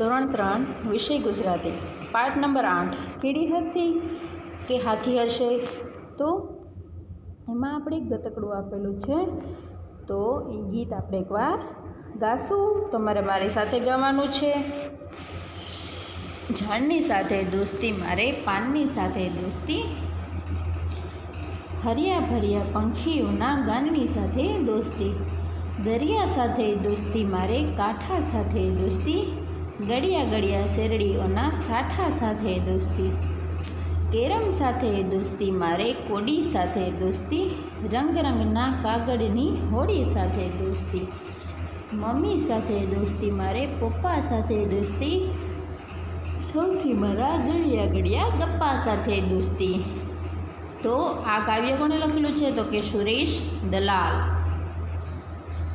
ધોરણ ત્રણ, વિષય ગુજરાતી. પાઠ નંબર આઠ. કીડી હતી કે હાથી હશે? તો એમાં આપણે ગતકડું આપેલું છે. તો એ ગીત આપણે એકવાર ગાશું. તમારે મારી સાથે ગાવાનું છે. ઝાડની સાથે દોસ્તી, મારે પાનની સાથે દોસ્તી. હરિયા ભર્યા પંખીઓના ગાનની સાથે દોસ્તી. દરિયા સાથે દોસ્તી, મારે કાંઠા સાથે દોસ્તી. ગળિયા ગળિયા શેરડીઓના સાઠા સાથે દોસ્તી. કેરમ સાથે દોસ્તી, મારે કોડી સાથે દોસ્તી રંગ રંગના કાગળની હોડી સાથે દોસ્તી. મમ્મી સાથે દોસ્તી, મારે પપ્પા સાથે દોસ્તી. સૌથી મારા ગળિયા ગળિયા ગપ્પા સાથે દોસ્તી. તો આ કાવ્ય કોણે લખેલું છે? તો કે સુરેશ દલાલ.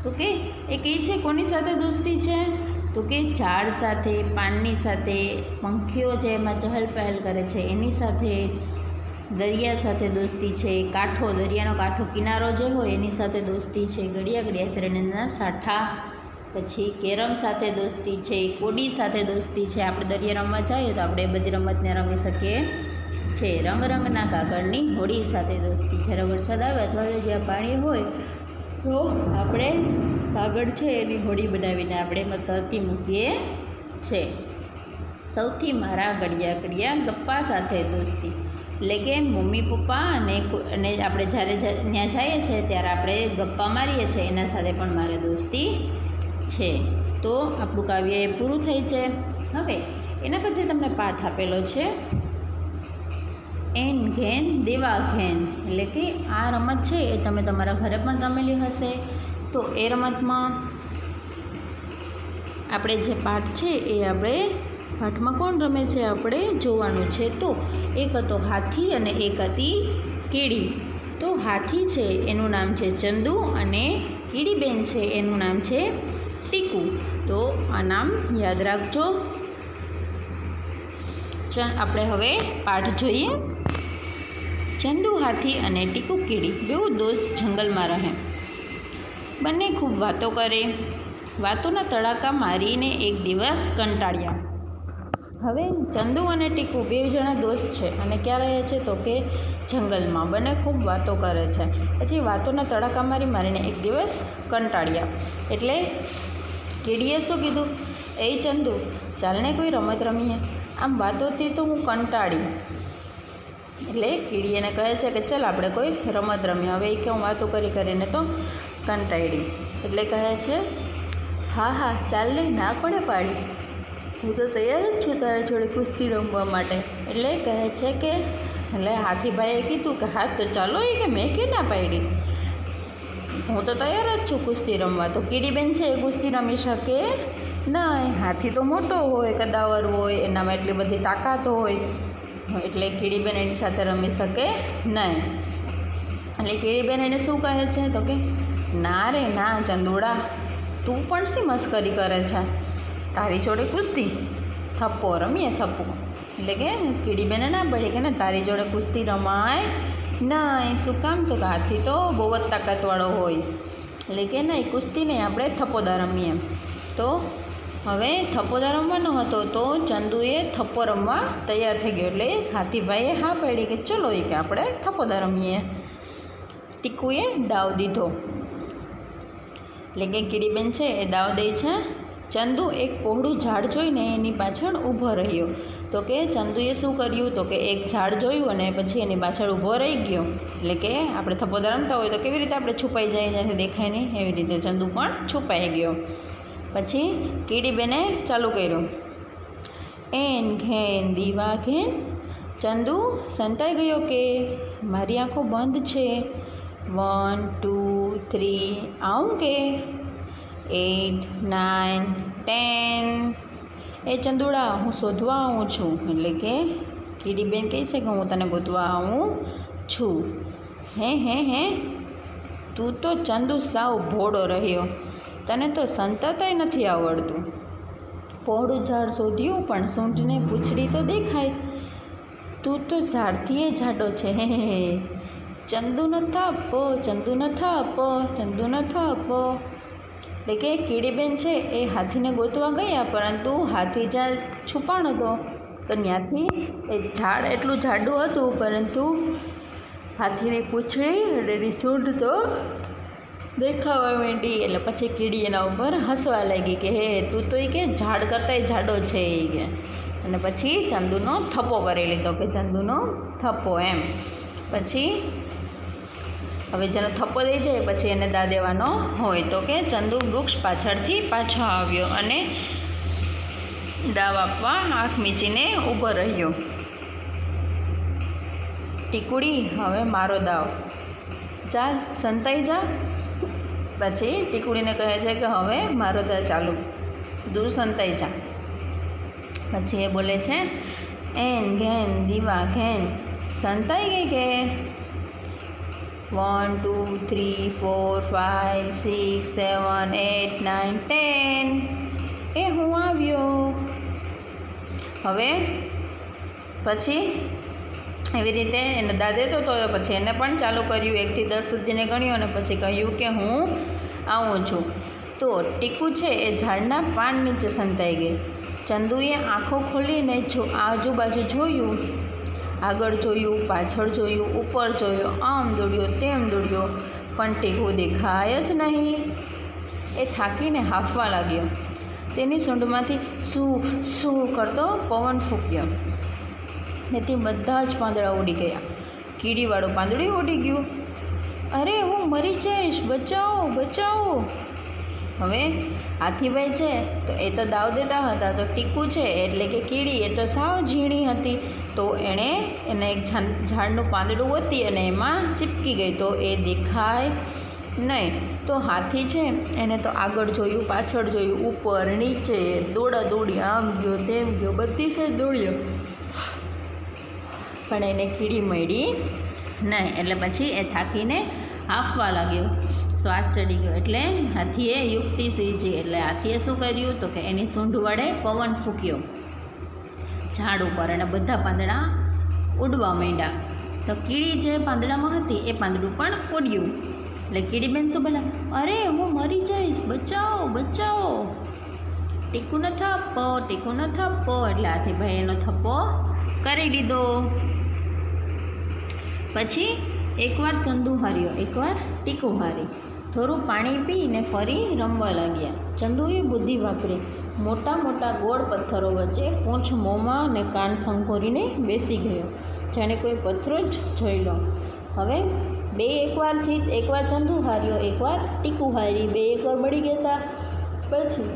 ઓકે એ કહે છે? કોની સાથે દોસ્તી છે? તો કે ઝાડ સાથે, પાનની સાથે, પંખીઓ જે એમાં ચહલ પહેલ કરે છે, એની સાથે દરિયા સાથે દોસ્તી છે, કાંઠો, દરિયાનો કાંઠો કિનારો જે હોય એની સાથે દોસ્તી છે ગળિયા ગળિયા શ્રેણીના સાઠા, પછી કેરમ સાથે દોસ્તી છે, કોડી સાથે દોસ્તી છે, આપણે દરિયા રમવા જઈએ તો આપણે બધી રમતને રમી શકીએ છે. રંગ રંગના કાગળની હોડી સાથે દોસ્તી, જ્યારે વરસાદ આવે અથવા તો જ્યાં પાણી હોય તો આપણે કાગળ છે એની હોડી બનાવીને આપણે એમાં તરતી મૂકીએ. છે. સૌથી મારા ગળિયા ગળિયા ગપ્પા સાથે દોસ્તી. એટલે કે મમ્મી, પપ્પા અને અને આપણે જ્યારે ત્યાં જઈએ છીએ ત્યારે આપણે ગપ્પા મારીએ છીએ, એના સાથે પણ મારે દોસ્તી છે. તો આપણું કાવ્ય એ પૂરું થઈ છે. હવે એના પછી તમને પાઠ આપેલો છે. એન ઘેન, દેવા ઘેન. એટલે કે આ રમત છે એ તમે તમારા ઘરે પણ રમેલી હશે. તો એ રમતમાં આપણે જે પાઠ છે એ આપણે પાઠમાં કોણ રમે છે આપણે જોવાનું છે. તો એક હતો હાથી અને એક હતી કીડી. તો હાથી છે એનું નામ છે ચંદુ અને કીડીબેન છે એનું નામ છે ટીકુ. તો આ નામ યાદ રાખજો. આપણે હવે પાઠ જોઈએ. ચંદુ હાથી અને ટીકુ કીડી, બેઉ દોસ્ત જંગલમાં રહે. બંને ખૂબ વાતો કરે. વાતોના તડાકા મારીને એક દિવસ કંટાળ્યા. હવે ચંદુ અને ટીકુ બે જણા દોસ્ત છે અને ક્યાં રહે છે તો કે જંગલમાં. બંને ખૂબ વાતો કરે છે. પછી વાતોના તડાકા મારી મારીને એક દિવસ કંટાળ્યા. એટલે કીડીએ શું કીધું? એ ચંદુ, ચાલને કોઈ રમત રમીએ? આમ વાતોથી તો હું કંટાળી. એટલે કીડી એને કહે છે કે ચાલ આપણે કોઈ રમત રમીએ. હવે એ કે હું વાતો કરી કરીને તો કંટાળી એટલે કહે છે, હા હા, ચાલ ને, ના પડે પાડી. હું તો તૈયાર જ છું તારા જોડે કુસ્તી રમવા માટે. એટલે કહે છે કે એટલે હાથીભાઈએ કીધું કે, હા, તો ચાલો એ કે મેં કે ના પાડી? હું તો તૈયાર જ છું કુસ્તી રમવા. તો કીડીબેન છે, એ કુસ્તી રમી શકે ના હાથી તો મોટો હોય, કદાવર હોય, એનામાં એટલી બધી તાકાત હોય. એટલે કીડીબેન એની સાથે રમી શકે નહીં. એટલે કીડીબેન એને શું કહે છે? તો કે, ના રે, ના, ચંદુડા, તું પણ શી મસ્કરી કરે છે? તારી જોડે કુસ્તી? થપ્પો રમીએ થપ્પો. એટલે કે, કીડીબેને ના પડી કે, ને, તારી જોડે કુસ્તી રમાય નહીં. શું કામ? તો હાથી તો બહુ જ તાકાતવાળો હોય. એટલે કે, નહીં કુસ્તી નહીં આપણે થપ્પોદા રમીએ. તો હવે થપ્પોદા રમવાનો હતો તો ચંદુએ થપ્પો રમવા તૈયાર થઈ ગયો એટલે હાથીભાઈએ હા પાડી કે ચલો એ કે આપણે થપ્પોદા રમીએ. ટીકુએ દાવ દીધો. એટલે કે કીડીબેન છે એ દાવ દે છે. ચંદુ એક પહોળું ઝાડ જોઈને એની પાછળ ઊભો રહ્યો. તો કે ચંદુએ શું કર્યું? તો કે એક ઝાડ જોયું અને પછી એની પાછળ ઊભો રહી ગયો. એટલે કે આપણે થપ્પો રમતા હોય તો કેવી રીતે આપણે છુપાઈ જાય? જ્યાંથી દેખાય નહીં. એવી રીતે ચંદુ પણ છુપાઈ ગયો. પછી કીડીબેને ચાલુ કર્યું. એન ઘેન, દીવા ઘેન, ચંદુ સંતાઈ ગયો કે મારી આંખો બંધ છે? વન, ટુ, થ્રી, આવું કે? Eight, nine, ten. એ ચંદુડા, હું શોધવા આવું છું. એટલે કે કીડીબેન કહે છે કે હું તને ગોતવા આવું છું. હે હે હે. તું તો ચંદુ સાવ ભોળો રહ્યો. તને તો સંતાતાય નથી આવડતું. પહોળું ઝાડ શોધ્યું, પણ સૂંઢને પૂંછડી તો દેખાય. તું તો ઝાડથીએ જાડો છે. હે હે ચંદુનો ન ચંદુનો ચંદુ ચંદુનો થપ એટલે કે કીડીબેન છે, એ હાથીને ગોતવા ગયા, પરંતુ હાથી જ્યાં છુપાણ હતો. તો ત્યાંથી એ ઝાડ એટલું જાડું હતું, પરંતુ હાથીની પૂંછડી અને એની સૂંઢ તો દેખાવા માંડી એટલે પછી કીડી એના ઉપર હસવા લાગી કે, હે, તું તો એ કે ઝાડ કરતાંય જાડો છે એ કે. અને પછી ચંદુનો થપ્પો કરી લીધો કે, ચંદુનો થપ્પો, એમ. પછી હવે જેનો થપ્પો દઈ જાય પછી એને દા દેવાનો હોય તો કે ચંદુ વૃક્ષ પાછળથી પાછો આવ્યો અને દાવ આપવા આંખ મીચીને ઊભો રહ્યો. ટીકુડી, હવે મારો દાવ. ચાલ સંતાઈ જા. પછી ટીકુડીને કહે છે કે હવે મારો દર ચાલુ. દૂર સંતાઈ જા. પછી એ બોલે છે, એન ઘેન, દીવા ઘેન, સંતાઈ ગઈ કે? One, two, three, four five six, seven, eight nine ten. એ હું આવ્યો. હવે પછી એવી રીતે એને દાદે તો પછી એને પણ ચાલુ કર્યું. એકથી દસ સુધીને ગણ્યું અને પછી કહ્યું કે હું આવું છું. તો ટીકુ છે એ ઝાડના પાન નીચે સંતાઈ ગઈ. ચંદુએ આંખો ખોલીને જો આજુબાજુ જોયું, આગળ જોયું, પાછળ જોયું, ઉપર જોયું, આમ દોડ્યો, તેમ દોડ્યો, પણ ટીકું દેખાય જ નહીં. એ થાકીને હાંફવા લાગ્યો. તેની સૂંઢમાંથી શું શું કરતો પવન ફૂંક્યો. તેથી બધા જ પાંદડા ઉડી ગયા. કીડીવાળું પાંદડું ઉડી ગયું. અરે, હું મરી જઈશ. બચાવો બચાવો. હવે હાથીભાઈ છે? તો એ તો દાવ દેતા હતા. તો ટીકુ છે એટલે કે કીડી. એ તો સાવ ઝીણી હતી. તો એણે એને એક ઝાડનું પાંદડું ઓતી અને એમાં ચીપકી ગઈ. તો એ દેખાય નહીં. તો હાથી છે એને તો આગળ જોયું, પાછળ જોયું, ઉપર, નીચે, દોડા દોડી, આમ ગયો, તેમ ગયો, બધી છે દોડ્યો. પણ એને કીડી મળી નહીં. એટલે પછી એ થાકીને હાંફવા લાગ્યો. શ્વાસ ચડી ગયો. એટલે હાથીએ યુક્તિ સૂઝી એટલે હાથીએ શું કર્યું? તો કે એની સૂંઢ વડે પવન ફૂંક્યો. ઝાડ ઉપર અને બધા પાંદડા ઉડવા માંડ્યા. તો કીડી જે પાંદડામાં હતી, એ પાંદડું પણ ઉડ્યું. એટલે કીડીબેન શું બોલા અરે, હું મરી જઈશ. બચાવો બચાવો. ટીકું ન થપ્પો ટીકું ન થપ્પો. એટલે હાથીભાઈ એનો થપ્પો કરી દીધો. પછી એકવાર ચંદુ હાર્યો, એકવાર ટીકુ હારી. થોડું પાણી પીને ફરી રમવા લાગ્યા. ચંદુએ બુદ્ધિ વાપરી. મોટા મોટા ગોળ પથ્થરો વચ્ચે પૂંછ, મોંમાં અને કાન સંકોરીને બેસી ગયો, જાણે કોઈ પથ્થરો જ જોઈ લો. હવે બે એકવાર જીત, એકવાર ચંદુ હાર્યો, એકવાર ટીકુ હારી. બે એકવાર મળી ગયા પછી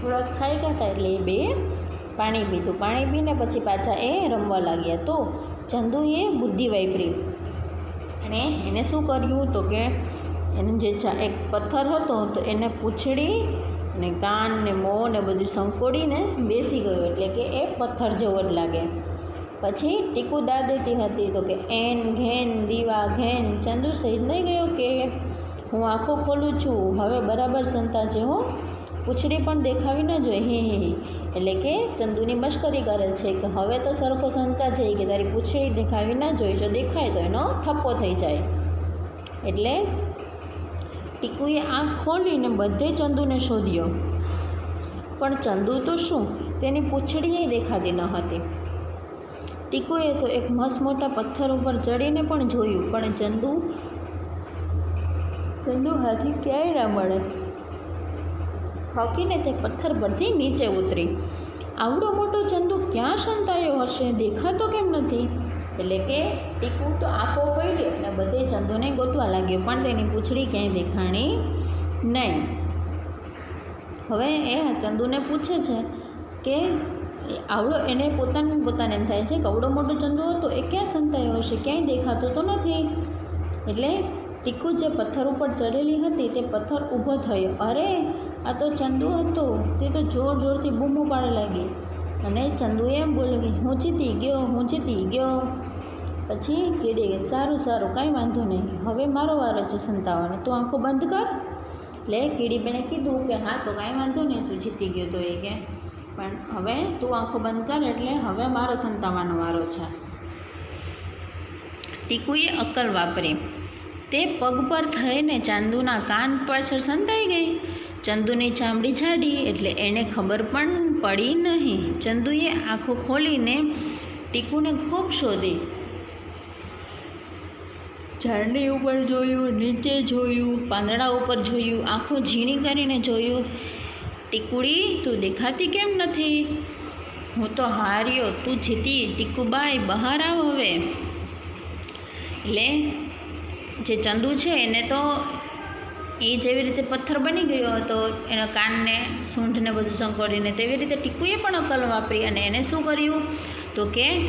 થોડાક ખાઈ ગયા એટલે એ બે પાણી પીધું. પાણી પીને પછી પાછા એ રમવા લાગ્યા. તો ચંદુએ બુદ્ધિ વાપરી. અને એને શું કર્યું તો કે એને જે એક પથ્થર હતો તો એને પૂંછડી ને કાન ને મોં ને બધું સંકોડીને બેસી ગયો એટલે કે એ પથ્થર જેવો જ લાગે. પછી ટીકુ દા દેતી હતી તો કે, એન ઘેન દીવા ઘેન. ચંદુ સહિત નહીં ગયો કે, હું આંખો ખોલું છું. હવે બરાબર સંતા હું. પૂંછડી પણ દેખાવી ન જોઈએ. હે હે એટલે કે ચંદુની મશ્કરી કરે છે કે હવે તો સરખો સંતા જઈ કે તારી પૂંછડી દેખાવી ના જોઈએ. જો દેખાય તો એનો થપ્પો થઈ જાય. એટલે ટીકુએ આંખ ખોલીને બધે ચંદુને શોધ્યો. પણ ચંદુ તો શું? તેની પૂંછડીએ દેખાતી ન હતી. ટીકુએ તો એક મસ્ત મોટા પથ્થર ઉપર ચડીને પણ જોયું, પણ ચંદુ ચંદુ હાથી ક્યાંય ના મળે. થોકીને તે પથ્થર પરથી નીચે ઉતરી. આવડો મોટો ચંદુ ક્યાં સંતાયો હશે દેખાતો કેમ નથી? એટલે કે ટીકુ તો આંખો પડી અને બધે ચંદુને ગોતવા લાગ્યો, પણ તેની પૂંછડી ક્યાંય દેખાણી નહીં. હવે એ ચંદુને પૂછે છે કે આવડો એને પોતાને પોતાને એમ થાય છે કે આવડો મોટો ચંદુ હતો, એ ક્યાં સંતાયો હશે? ક્યાંય દેખાતો તો નથી. એટલે ટીકુ જે પથ્થર ઉપર ચડેલી હતી તે પથ્થર ઊભો થયો. અરે આ તો ચંદુ હતો. તે તો જોર જોરથી બૂમો પાડવા લાગી અને ચંદુએ બોલ્યો કે, હું જીતી ગયો, હું જીતી ગયો. પછી કીડી કે, સારું સારું, કાંઈ વાંધો નહીં. હવે મારો વારો છે સંતાવાનો. તું આંખો બંધ કર. એટલે કીડીબેને કીધું કે, હા, તો કાંઈ વાંધો નહીં, તું જીતી ગયો તો એ કે. પણ હવે તું આંખો બંધ કર એટલે હવે મારો સંતાવાનો વારો છે. ટીકુએ અક્કલ વાપરી. તે પગ પર થઈને ચાંદુના કાન પાછળ સંતાઈ ગઈ. ચંદુની ચામડી જાડી એટલે એને ખબર પણ પડી નહીં. ચંદુએ આંખો ખોલીને ટીકુને ખૂબ શોધી. ઝાડની ઉપર જોયું, નીચે જોયું, પાંદડા ઉપર જોયું, આંખો ઝીણી કરીને જોયું. ટીકુડી, તું દેખાતી કેમ નથી? હું તો હાર્યો. તું જીતી. ટીકુબાઈ, બહાર આવ હવે. એટલે જે ચંદુ છે, એને તો એ જેવી રીતે પથ્થર બની ગયો હતો, એના કાનને, સૂંઢને બધું સંકોડીને તેવી રીતે ટીકુએ પણ અકલ વાપરી અને એને શું કર્યું? તો કે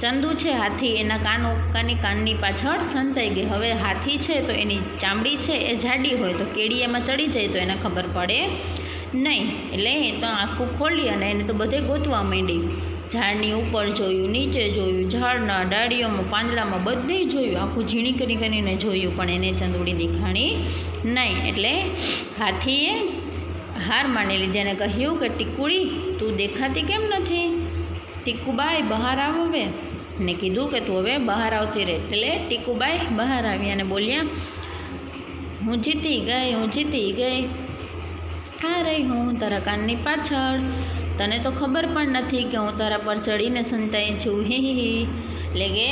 ચંદુ છે હાથી, એના કાન, કાની કાનની પાછળ સંતાઈ ગઈ. હવે હાથી છે તો એની ચામડી છે, એ જાડી હોય તો કેડી એમાં ચડી જાય તો એને ખબર પડે. નહીં. એટલે એ તો આખું ખોલી અને એને તો બધે ગોતવા માંડી. ઝાડની ઉપર જોયું, નીચે જોયું, ઝાડના ડાળીઓમાં, પાંદડામાં બધે જોયું. આખું ઝીણી કરી કરીને જોયું, પણ એને ચંદુડી દેખાણી નહીં. એટલે હાથીએ હાર માની લીધી અને કહ્યું કે, ટીકુડી, તું દેખાતી કેમ નથી? ટીકુબાઈ બહાર આવ હવે. ને કીધું કે, તું હવે બહાર આવતી રહે. એટલે ટીકુબાઈ બહાર આવી અને બોલ્યા, હું જીતી ગઈ, હું જીતી ગઈ. આ રહી હું તારા કાનની પાછળ. તને તો ખબર પણ નથી કે હું તારા પર ચડીને સંતાઈ છું. હી એટલે કે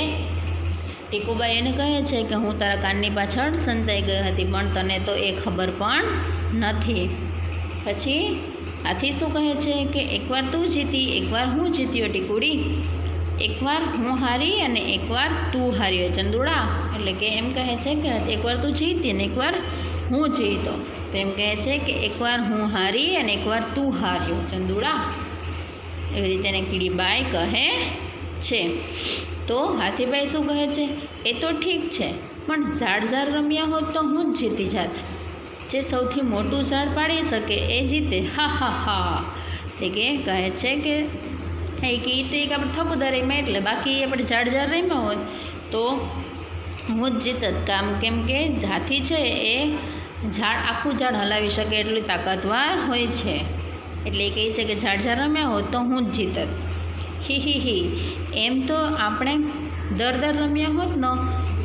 ટીકુબાઈ એને કહે છે કે હું તારા કાનની પાછળ સંતાઈ ગઈ હતી, પણ તને તો એ ખબર પણ નથી. પછી આથી શું કહે છે કે એકવાર તું જીતી, એકવાર હું જીત્યો ટીકુડી. એકવાર હું હારી અને એકવાર તું હાર્યો ચંદુડા. એટલે કે એમ કહે છે કે એકવાર તું જીતી અને એકવાર હું જીતો. તો એમ કહે છે કે એકવાર હું હારી અને એકવાર તું હાર્યો. ચંદુડા, એવી રીતે એને કીડીબાઈ કહે છે. તો હાથીભાઈ શું કહે છે? એ તો ઠીક છે, પણ ઝાડ ઝાડ રમ્યા હોત તો હું જ જીતી જાત. જે સૌથી મોટું ઝાડ પાડી શકે એ જીતે. હા હા હા. એટલે કે કહે છે કે હે કે એ તો એક આપણે થપુદા રમ્યા એટલે બાકી આપણે ઝાડ ઝાડ રમ્યા હોત તો હું જ જીતત. કામ કેમ કે હાથી છે એ ઝાડ, આખું ઝાડ હલાવી શકે એટલી તાકાતવાર હોય છે. એટલે એ કહે છે કે ઝાડ ઝાડ રમ્યા હોત તો હું જ જીતત. હી હી હી. એમ તો આપણે દર દર રમ્યા હોત ને,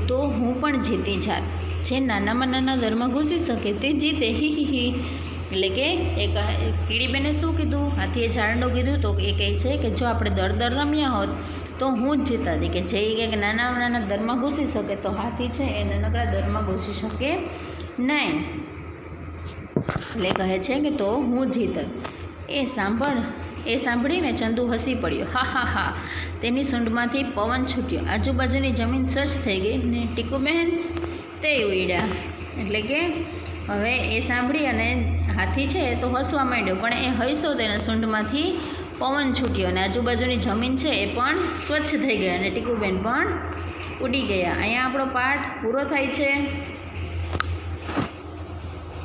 તો હું પણ જીતી જાત. જે નાનામાં નાના દરમાં ઘૂસી શકે તે જીતે. હી હી હી. એટલે કે એ કીડીબેને શું કીધું? હાથીએ ઝાડનું કીધું તો એ કહે છે કે જો આપણે દર દર રમ્યા હોત તો હું જ જીતા હતી કે જે કે નાના નાના દરમાં ઘૂસી શકે તો હાથી છે એ નાનકડા દરમાં ઘૂસી શકે નહીં. એટલે કહે છે કે તો હું જીતત એ સાંભળ, એ સાંભળીને ચંદુ હસી પડ્યો. હા હા હા. તેની સૂંઢમાંથી પવન છૂટ્યો. આજુબાજુની જમીન સ્વચ્છ થઈ ગઈ ને ટીકુબહેન તે ઉડ્યા એટલે કે હવે એ સાંભળી અને હાથી છે તો હસવા માંડ્યો, પણ એ હસ્યો તેના સૂંઢમાંથી પવન છૂટ્યો અને આજુબાજુની જમીન છે એ પણ સ્વચ્છ થઈ ગઈ અને ટીકુબેન પણ ઉડી ગયા. અહીંયા આપણો પાઠ પૂરો થાય છે.